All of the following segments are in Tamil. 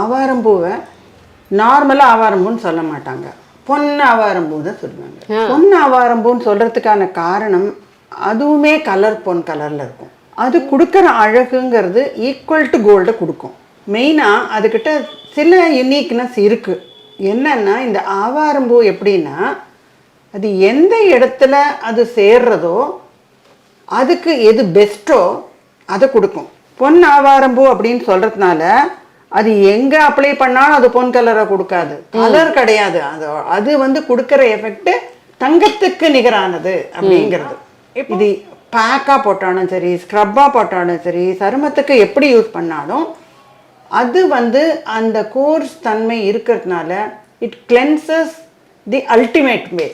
ஆவாரம்பூவை நார்மலாக ஆவாரம்பூன்னு சொல்ல மாட்டாங்க. பொன் ஆவாரம்பூ தான் சொல்லுவாங்க. பொன் ஆவாரம்பூன்னு சொல்கிறதுக்கான காரணம் அதுவுமே கலர் பொன் கலரில் இருக்கும். அது கொடுக்குற அழகுங்கிறது ஈக்குவல் டு கோல்டை கொடுக்கும். மெயினாக அதுக்கிட்ட சில யுனிக்னஸ் இருக்குது என்னன்னா இந்த ஆவாரம்பூ எப்படின்னா அது எந்த இடத்துல அது சேர்றதோ அதுக்கு எது பெஸ்ட்டோ அதை கொடுக்கும். பொன் ஆவாரம்பூ அப்படின்னு சொல்கிறதுனால அது எங்கே அப்ளை பண்ணாலும் அது பொன் கலரை கொடுக்காது. கலர் கிடையாது. அது அது வந்து கொடுக்குற எஃபெக்ட் தங்கத்துக்கு நிகரானது அப்படிங்கிறது. இது பேக்காக போட்டாலும் சரி ஸ்க்ரப்பாக போட்டாலும் சரி சருமத்துக்கு எப்படி யூஸ் பண்ணாலும் அது வந்து அந்த கோர்ஸ் தன்மை இருக்கிறதுனால it cleanses the ultimate way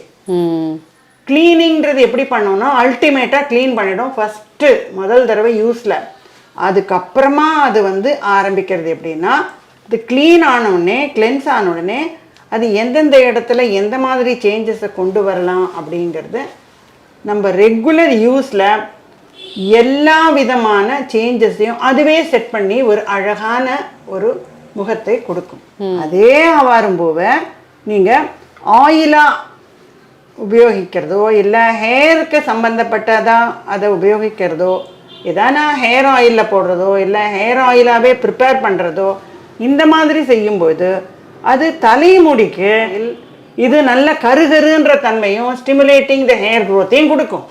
க்ளீனிங்கிறது எப்படி பண்ணோம்னா அல்டிமேட்டாக க்ளீன் பண்ணிடும். ஃபஸ்ட்டு முதல் தடவை யூஸில் அதுக்கப்புறமா அது வந்து ஆரம்பிக்கிறது எப்படின்னா இது க்ளீன் ஆன உடனே கிளென்ஸ் ஆன உடனே அது எந்தெந்த இடத்துல எந்த மாதிரி சேஞ்சஸை கொண்டு வரலாம் அப்படிங்கிறது நம்ம ரெகுலர் யூஸில் எல்லா விதமான சேஞ்சஸையும் அதுவே செட் பண்ணி ஒரு அழகான ஒரு முகத்தை கொடுக்கும். அதே ஆவாரம்பூவை நீங்கள் ஆயிலாக உபயோகிக்கிறதோ இல்லை ஹேருக்கு சம்மந்தப்பட்டதா அதை உபயோகிக்கிறதோ எதானா ஹேர் ஆயிலில் போடுறதோ இல்லை ஹேர் ஆயிலாகவே ப்ரிப்பேர் பண்ணுறதோ இந்த மாதிரி செய்யும்போது அது தலைமுடிக்கு இது நல்ல கருகருன்ற தன்மையும் ஸ்டிமுலேட்டிங் த ஹேர் க்ரோத்தையும் கொடுக்கும்.